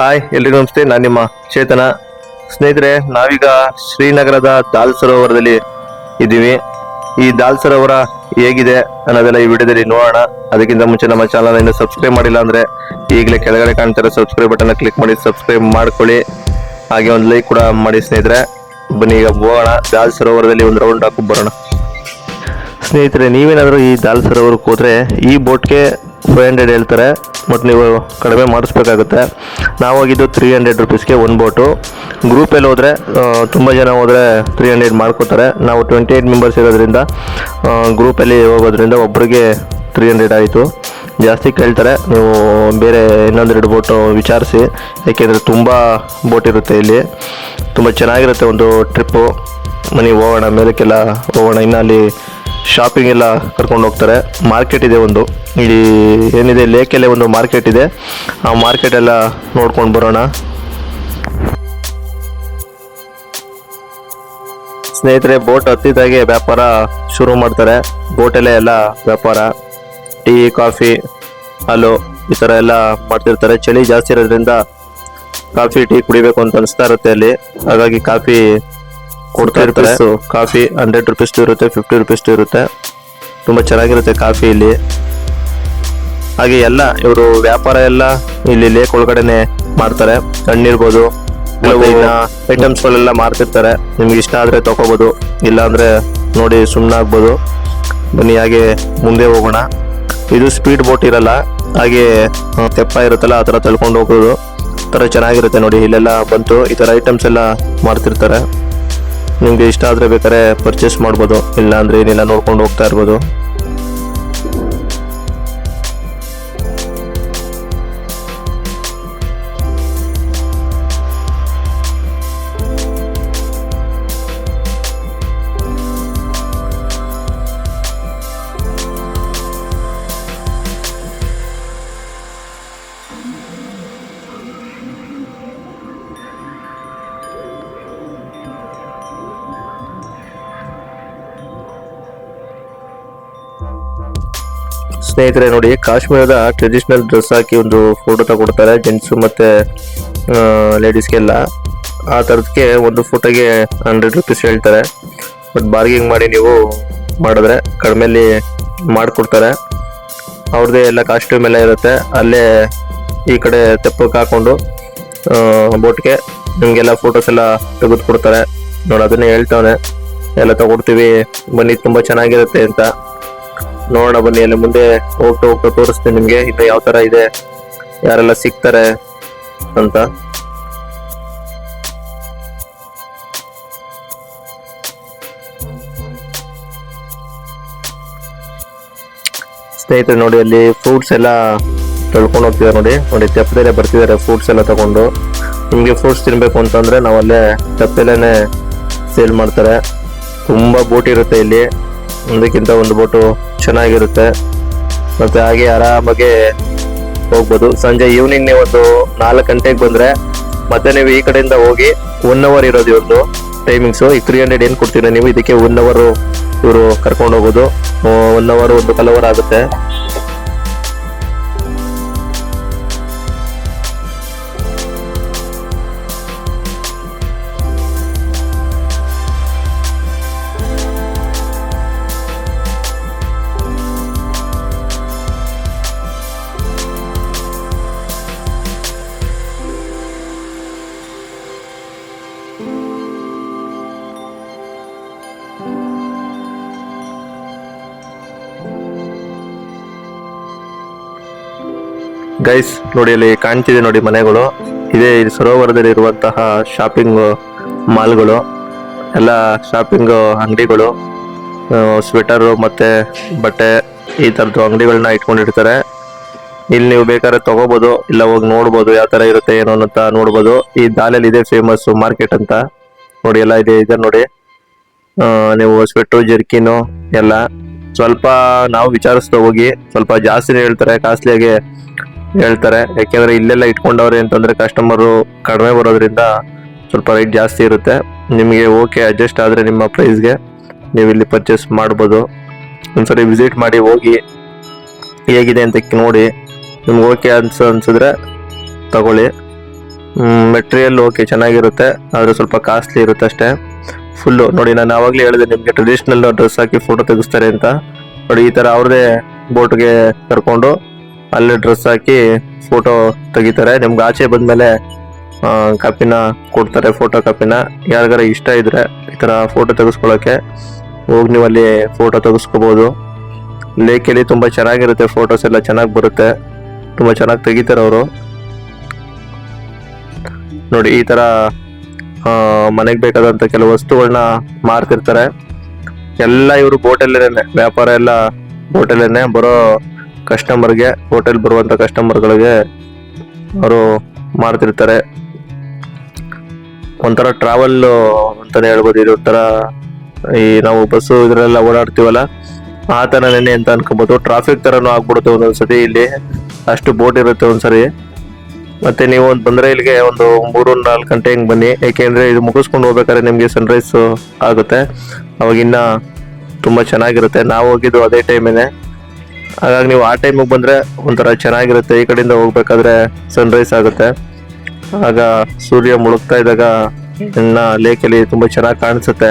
Hi, ಎಲ್ರಿಗೂ ನಮಸ್ತೆ. ನಾನು ನಿಮ್ಮ ಚೇತನ. ಸ್ನೇಹಿತರೆ, ನಾವೀಗ ಶ್ರೀನಗರದ ದಾಲ್ ಸರೋವರದಲ್ಲಿ ಇದ್ದೀವಿ. ಈ ದಾಲ್ ಸರೋವರ ಹೇಗಿದೆ ಅನ್ನೋದೆಲ್ಲ ಈ ವಿಡಿಯೋದಲ್ಲಿ ನೋಡೋಣ. ಅದಕ್ಕಿಂತ ಮುಂಚೆ ನಮ್ಮ ಚಾನಲ್ ಇನ್ನು ಸಬ್ಸ್ಕ್ರೈಬ್ ಮಾಡಿಲ್ಲ ಅಂದ್ರೆ ಈಗಲೇ ಕೆಳಗಡೆ ಕಾಣ್ತಿರೋ ಸಬ್ಸ್ಕ್ರೈಬ್ ಬಟನ್ ಕ್ಲಿಕ್ ಮಾಡಿ ಸಬ್ಸ್ಕ್ರೈಬ್ ಮಾಡ್ಕೊಳ್ಳಿ. ಹಾಗೆ ಒಂದು ಲೈಕ್ ಕೂಡ ಮಾಡಿ ಸ್ನೇಹಿತರೆ. ಬನ್ನಿ, ಈಗ ಹೋಗೋಣ. ದಾಲ್ ಸರೋವರದಲ್ಲಿ ಒಂದು ರೌಂಡ್ ಹಾಕಿ ಬರೋಣ. ಸ್ನೇಹಿತರೆ, ನೀವೇನಾದರೂ ಈ ದಾಲ್ ಸರೋವರಕ್ಕೆ ಹೋದರೆ ಈ ಬೋಟ್ಗೆ ಫೈವ್ ಹಂಡ್ರೆಡ್ ಹೇಳ್ತಾರೆ. ಮತ್ತು ನೀವು ಕಡಿಮೆ ಮಾಡಿಸ್ಬೇಕಾಗುತ್ತೆ. ನಾವು ಹೋಗಿದ್ದು ತ್ರೀ ಹಂಡ್ರೆಡ್ ರುಪೀಸ್ಗೆ ಒಂದು ಬೋಟು ಗ್ರೂಪಲ್ಲಿ ಹೋದರೆ ತುಂಬ ಜನ ಹೋದರೆ ತ್ರೀ ಹಂಡ್ರೆಡ್ ಮಾಡ್ಕೋತಾರೆ. ನಾವು ಟ್ವೆಂಟಿ ಏಯ್ಟ್ ಮೆಂಬರ್ಸ್ ಇರೋದ್ರಿಂದ ಗ್ರೂಪಲ್ಲಿ ಹೋಗೋದ್ರಿಂದ ಒಬ್ಬರಿಗೆ ತ್ರೀ ಹಂಡ್ರೆಡ್ ಆಯಿತು. ಜಾಸ್ತಿ ಕೇಳ್ತಾರೆ. ನೀವು ಬೇರೆ ಇನ್ನೊಂದೆರಡು ಬೋಟು ವಿಚಾರಿಸಿ. ಯಾಕೆಂದರೆ ತುಂಬ ಬೋಟ್ ಇರುತ್ತೆ ಇಲ್ಲಿ. ತುಂಬ ಚೆನ್ನಾಗಿರುತ್ತೆ ಒಂದು ಟ್ರಿಪ್ಪು ಮನೆಗೆ ಹೋಗೋಣ, ಮೇಲಕ್ಕೆಲ್ಲ ಹೋಗೋಣ. ಇನ್ನು ಅಲ್ಲಿ ಶಾಪಿಂಗ್ ಎಲ್ಲ ಕರ್ಕೊಂಡು ಹೋಗ್ತಾರೆ. ಮಾರ್ಕೆಟ್ ಇದೆ ಒಂದು. ಇಲ್ಲಿ ಏನಿದೆ, ಲೇಕಲ್ಲೇ ಒಂದು ಮಾರ್ಕೆಟ್ ಇದೆ. ಆ ಮಾರ್ಕೆಟ್ ಎಲ್ಲ ನೋಡ್ಕೊಂಡು ಬರೋಣ. ಸ್ನೇಹಿತರೆ ಬೋಟ್ ಹತ್ತಿದಾಗೆ ವ್ಯಾಪಾರ ಶುರು ಮಾಡ್ತಾರೆ. ಬೋಟಲ್ಲೇ ಎಲ್ಲ ವ್ಯಾಪಾರ. ಟೀ ಕಾಫಿ ಹಾಲು ಈ ಥರ ಎಲ್ಲ ಮಾಡ್ತಿರ್ತಾರೆ. ಚಳಿ ಜಾಸ್ತಿ ಇರೋದ್ರಿಂದ ಕಾಫಿ ಟೀ ಕುಡಿಬೇಕು ಅಂತ ಅನಿಸ್ತಾ ಇರುತ್ತೆ ಅಲ್ಲಿ. ಹಾಗಾಗಿ ಕಾಫಿ ಕೊಡ್ತಾ ಇರ್ತಾರೆ. ಕಾಫಿ ಹಂಡ್ರೆಡ್ ರುಪೀಸ್ ಇರುತ್ತೆ ಫಿಫ್ಟಿ ರುಪೀಸ್ ಇರುತ್ತೆ. ತುಂಬಾ ಚೆನ್ನಾಗಿರುತ್ತೆ ಕಾಫಿ ಇಲ್ಲಿ. ಹಾಗೆ ಎಲ್ಲ ಇವರು ವ್ಯಾಪಾರ ಎಲ್ಲ ಇಲ್ಲಿ ಲೇಕ್ ಒಳಗಡೆನೆ ಮಾಡ್ತಾರೆ. ಹಣ್ಣಿರ್ಬೋದು ಕೆಲವು ಐಟಮ್ಸ್ ಗಳೆಲ್ಲ ಮಾರ್ತಿರ್ತಾರೆ. ನಿಮ್ಗೆ ಇಷ್ಟ ಆದ್ರೆ ತಗೋಬಹುದು ಇಲ್ಲ ಅಂದ್ರೆ ನೋಡಿ ಸುಮ್ಮನೆ ಆಗ್ಬೋದು ಬನ್ನಿ ಹಾಗೆ ಮುಂದೆ ಹೋಗೋಣ. ಇದು ಸ್ಪೀಡ್ ಬೋಟ್ ಇರಲ್ಲ. ಹಾಗೆ ತೆಪ್ಪ ಇರುತ್ತಲ್ಲ ಆ ಥರ ತಳ್ಕೊಂಡು ಹೋಗೋದು ಥರ ಚೆನ್ನಾಗಿರುತ್ತೆ ನೋಡಿ ಇಲ್ಲೆಲ್ಲ ಬಂತು. ಈ ಥರ ಐಟಮ್ಸ್ ಎಲ್ಲ ಮಾಡ್ತಿರ್ತಾರೆ ನಿಮ್ಗೆ ಇಷ್ಟ ಆದರೆ ಬೇಕಾದ್ರೆ ಪರ್ಚೇಸ್ ಮಾಡ್ಬೋದು. ಇಲ್ಲ ಅಂದ್ರೆ ಏನಿಲ್ಲ ನೋಡ್ಕೊಂಡು ಹೋಗ್ತಾ ಇರ್ಬೋದು. ಸ್ನೇಹಿತರೆ, ನೋಡಿ, ಕಾಶ್ಮೀರದ ಟ್ರೆಡಿಷನಲ್ ಡ್ರೆಸ್ ಹಾಕಿ ಒಂದು ಫೋಟೋ ತಗೊಡ್ತಾರೆ ಜೆಂಟ್ಸ್ ಮತ್ತೆ ಲೇಡೀಸ್ಗೆಲ್ಲ ಆ ಥರದಕ್ಕೆ ಒಂದು ಫೋಟೋಗೆ ಹಂಡ್ರೆಡ್ ರುಪೀಸ್ ಹೇಳ್ತಾರೆ. ಬಟ್ ಬಾರ್ಗಿಂಗ್ ಮಾಡಿ ನೀವು ಮಾಡಿದ್ರೆ ಕಡಿಮೆಲಿ ಮಾಡಿಕೊಡ್ತಾರೆ. ಅವ್ರದ್ದೇ ಎಲ್ಲ ಕಾಸ್ಟ್ಯೂಮ್ ಎಲ್ಲ ಇರುತ್ತೆ. ಅಲ್ಲೇ ಈ ಕಡೆ ತೆಪ್ಪಕ್ಕೆ ಹಾಕೊಂಡು ಬೋಟ್ಗೆ ನಿಮಗೆಲ್ಲ ಫೋಟೋಸ್ ಎಲ್ಲ ತೆಗೆದು ಕೊಡ್ತಾರೆ ನೋಡಿ, ಅದನ್ನೇ ಹೇಳ್ತಾವನೆ. ಎಲ್ಲ ತಗೊಡ್ತೀವಿ. ಬನ್ನಿ, ತುಂಬ ಚೆನ್ನಾಗಿರುತ್ತೆ ಅಂತ. ನೋಡೋಣ ಬನ್ನಿ, ಅಲ್ಲಿ ಮುಂದೆ ಹೋಗ್ತಾ ಹೋಗ್ತಾ ತೋರಿಸ್ತೀನಿ ನಿಮಗೆ ಇನ್ನು ಯಾವ ತರ ಇದೆ, ಯಾರೆಲ್ಲ ಸಿಗ್ತಾರೆ ಅಂತ. ಸ್ನೇಹಿತರೆ ನೋಡಿ, ಅಲ್ಲಿ ಫ್ರೂಟ್ಸ್ ಎಲ್ಲ ತೊಳ್ಕೊಂಡು ಹೋಗ್ತಿದ್ದಾರೆ ನೋಡಿ. ನೋಡಿ ತೆಪ್ಪದಲ್ಲೇ ಬರ್ತಿದ್ದಾರೆ ಫ್ರೂಟ್ಸ್ ಎಲ್ಲ ತಗೊಂಡು. ನಿಮಗೆ ಫ್ರೂಟ್ಸ್ ತಿನ್ಬೇಕು ಅಂತಂದ್ರೆ ನಾವು ಅಲ್ಲೇ ತೆಪ್ಪದಲ್ಲೇ ಸೇಲ್ ಮಾಡ್ತಾರೆ. ತುಂಬಾ ಬೋಟ್ ಇರುತ್ತೆ ಇಲ್ಲಿ. ಒಂದಕ್ಕಿಂತ ಒಂದು ಬೋಟು ಚೆನ್ನಾಗಿರುತ್ತೆ. ಮತ್ತೆ ಹಾಗೆ ಆರಾಮಾಗಿ ಹೋಗ್ಬೋದು. ಸಂಜೆ ಈವ್ನಿಂಗ್ ನೀವು ಒಂದು ನಾಲ್ಕು ಗಂಟೆಗೆ ಬಂದ್ರೆ ಮತ್ತೆ ನೀವು ಈ ಕಡೆಯಿಂದ ಹೋಗಿ ಒನ್ ಅವರ್ ಇರೋದು ಇವ್ರದ್ದು ಟೈಮಿಂಗ್ಸು ಈಗ ತ್ರೀ ಹಂಡ್ರೆಡ್ ಏನು ಕೊಡ್ತೀರಾ ನೀವು? ಇದಕ್ಕೆ ಒನ್ ಅವರು ಇವರು ಕರ್ಕೊಂಡು ಹೋಗೋದು. ಒನ್ ಅವರ್ ಒಂದು ಕಲ್ ಆಗುತ್ತೆ. ಗೈಸ್ ನೋಡಿ ಅಲ್ಲಿ ಕಾಣ್ತಿದೆ ನೋಡಿ ಮನೆಗಳು. ಇದೇ ಸರೋವರದಲ್ಲಿ ಇರುವಂತಹ ಶಾಪಿಂಗ್ ಮಾಲ್ಗಳು ಎಲ್ಲ ಶಾಪಿಂಗ್ ಅಂಗಡಿಗಳು ಸ್ವೆಟರು ಮತ್ತೆ ಬಟ್ಟೆ ಈ ಥರದ್ದು ಅಂಗಡಿಗಳನ್ನ ಇಟ್ಕೊಂಡಿರ್ತಾರೆ. ಇಲ್ಲಿ ನೀವು ಬೇಕಾದ್ರೆ ತಗೋಬಹುದು ಇಲ್ಲ ಹೋಗಿ ನೋಡ್ಬೋದು ಯಾವ ತರ ಇರುತ್ತೆ ಏನು ಅಂತ ನೋಡ್ಬೋದು. ಈ ದಾಲಲ್ಲಿ ಇದೆ ಫೇಮಸ್ ಮಾರ್ಕೆಟ್ ಅಂತ. ನೋಡಿ, ಎಲ್ಲ ಇದೆ ಇದೆ ನೋಡಿ. ನೀವು ಸ್ವೆಟ್ರು ಜರ್ಕಿನು ಎಲ್ಲ ಸ್ವಲ್ಪ ನಾವು ವಿಚಾರಿಸ್ತಾ ಹೋಗಿ, ಸ್ವಲ್ಪ ಜಾಸ್ತಿನೇ ಹೇಳ್ತಾರೆ ಕಾಸ್ಟ್ಲಿಯಾಗಿ ಹೇಳ್ತಾರೆ. ಯಾಕೆಂದ್ರೆ ಇಲ್ಲೆಲ್ಲ ಇಟ್ಕೊಂಡವ್ರೆ ಅಂತಂದ್ರೆ ಕಸ್ಟಮರು ಕಡಿಮೆ ಬರೋದ್ರಿಂದ ಸ್ವಲ್ಪ ರೇಟ್ ಜಾಸ್ತಿ ಇರುತ್ತೆ. ನಿಮಗೆ ಓಕೆ ಅಡ್ಜಸ್ಟ್ ಆದರೆ ನಿಮ್ಮ ಪ್ರೈಸ್ಗೆ ನೀವು ಇಲ್ಲಿ ಪರ್ಚೇಸ್ ಮಾಡ್ಬೋದು. ಒಂದ್ಸರಿ ವಿಸಿಟ್ ಮಾಡಿ ಹೋಗಿ ಹೇಗಿದೆ ಅಂತ ನೋಡಿ. ನಿಮ್ಗೆ ಓಕೆ ಅನ್ಸ, ಅನ್ಸಿದ್ರೆ ತಗೊಳ್ಳಿ. ಮೆಟೀರಿಯಲ್ ಓಕೆ ಚೆನ್ನಾಗಿರುತ್ತೆ. ಆದರೆ ಸ್ವಲ್ಪ ಕಾಸ್ಟ್ಲಿ ಇರುತ್ತೆ ಅಷ್ಟೇ. ಫುಲ್ಲು ನೋಡಿ, ನಾನು ಆವಾಗಲೇ ಹೇಳಿದೆ, ನಿಮಗೆ ಟ್ರೆಡಿಷ್ನಲ್ ಡ್ರೆಸ್ ಹಾಕಿ ಫೋಟೋ ತೆಗಿಸ್ತಾರೆ ಅಂತ. ನೋಡಿ, ಈ ಥರ ಅವ್ರದೇ ಬೋಟ್ಗೆ ಕರ್ಕೊಂಡು ಅಲ್ಲೇ ಡ್ರೆಸ್ ಹಾಕಿ ಫೋಟೋ ತೆಗಿತಾರೆ. ನಿಮ್ಗೆ ಆಚೆ ಬಂದಮೇಲೆ ಕಾಪಿನ ಕೊಡ್ತಾರೆ ಫೋಟೋ ಕಾಪಿನ ಯಾರಿಗಾರ ಇಷ್ಟ ಇದ್ರೆ ಈ ಥರ ಫೋಟೋ ತೆಗೆಸ್ಕೊಳ್ಳೋಕೆ ಹೋಗಿ ನೀವು ಅಲ್ಲಿ ಫೋಟೋ ತೆಗೆಸ್ಕೋಬೋದು. ಲೇಕಲ್ಲಿ ತುಂಬ ಚೆನ್ನಾಗಿರುತ್ತೆ ಫೋಟೋಸ್ ಎಲ್ಲ, ಚೆನ್ನಾಗಿ ಬರುತ್ತೆ. ತುಂಬ ಚೆನ್ನಾಗಿ ತೆಗಿತಾರೆ ಅವರು. ನೋಡಿ, ಈ ಥರ ಮನೆಗೆ ಬೇಕಾದಂಥ ಕೆಲವು ವಸ್ತುಗಳನ್ನ ಮಾರ್ತಿರ್ತಾರೆ. ಎಲ್ಲ ಇವರು ಬೋಟಲ್ಲೇನೆ ವ್ಯಾಪಾರ ಎಲ್ಲ ಬೋಟಲ್ಲೇನೆ ಬರೋ ಕಸ್ಟಮರ್ಗೆ ಹೋಟೆಲ್ ಬರುವಂಥ ಕಸ್ಟಮರ್ಗಳಿಗೆ ಅವರು ಮಾಡ್ತಿರ್ತಾರೆ. ಒಂಥರ ಟ್ರಾವೆಲ್ ಅಂತಲೇ ಹೇಳ್ಬೋದು, ಇದು ಒಂಥರ ಈ ನಾವು ಬಸ್ಸು ಇದ್ರೆಲ್ಲ ಓಡಾಡ್ತೀವಲ್ಲ, ಆ ಥರನೇ ಅಂತ ಅನ್ಕೋಬೋದು. ಟ್ರಾಫಿಕ್ ಥರನೂ ಆಗ್ಬಿಡುತ್ತೆ ಒಂದೊಂದ್ಸತಿ ಇಲ್ಲಿ. ಅಷ್ಟು ಬೋಟ್ ಇರುತ್ತೆ ಒಂದ್ಸರಿ. ಮತ್ತೆ ನೀವು ಒಂದು ಬಂದರೆ ಇಲ್ಲಿಗೆ ಒಂದು ಮೂರು ನಾಲ್ಕು ಗಂಟೆ ಹಿಂಗ್ ಬನ್ನಿ. ಯಾಕೆಂದ್ರೆ ಇದು ಮುಗಿಸ್ಕೊಂಡು ಹೋಗ್ಬೇಕಾದ್ರೆ ನಿಮಗೆ ಸನ್ರೈಸು ಆಗುತ್ತೆ. ಅವಾಗಿನ್ನ ತುಂಬಾ ಚೆನ್ನಾಗಿರುತ್ತೆ. ನಾವು ಹೋಗಿದ್ದು ಅದೇ ಟೈಮೇನೆ ಹಾಗಾಗಿ ನೀವು ಆ ಟೈಮಿಗೆ ಬಂದರೆ ಒಂಥರ ಚೆನ್ನಾಗಿರುತ್ತೆ. ಈ ಕಡೆಯಿಂದ ಹೋಗ್ಬೇಕಾದ್ರೆ ಸನ್ರೈಸ್ ಆಗುತ್ತೆ. ಆಗ ಸೂರ್ಯ ಮುಳುಗ್ತಾ ಇದ್ದಾಗ ಇನ್ನ ಲೇಕಲ್ಲಿ ತುಂಬ ಚೆನ್ನಾಗಿ ಕಾಣಿಸುತ್ತೆ.